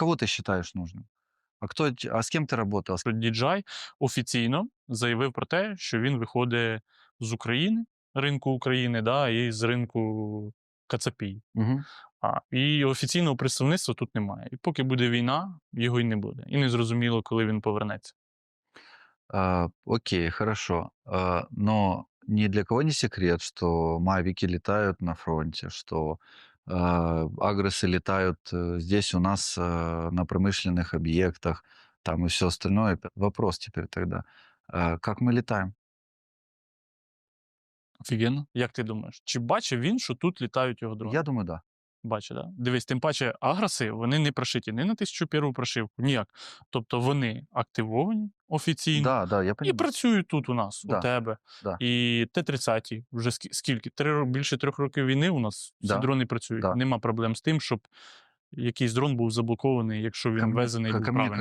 кого ты считаешь нужным? А кто, т- а с кем ты работал? С- що DJI офіційно заявив про те, що він виходить з України, ринку України, да, і з ринку Кацапій. Мгм. А, і офіційного представництва тут немає. І поки буде війна, його й не буде. І не зрозуміло, коли він повернеться. А, окей, хорошо. А, но ни для кого не секрет, что мавики летают на фронте, что а, агресы летают э, здесь у нас а, на промышленных объектах, там и все остальное. П- Вопрос теперь тогда, а, как мы летаем? Офігенно. Як ти думаєш, чи бачив він, що тут літають його дрони? Я думаю, да. Бачить, да? Дивись, тим паче аграси вони не прошиті ні на 1001 прошивку, ніяк. Тобто вони активовані офіційно Да, да, я і працюють тут у нас, Да, у тебе. да. І Т-30 вже скільки? Три, більше трьох років війни у нас да. ці дрони працюють. да. Нема проблем з тим, щоб якийсь дрон був заблокований, якщо він ввезений везений ко-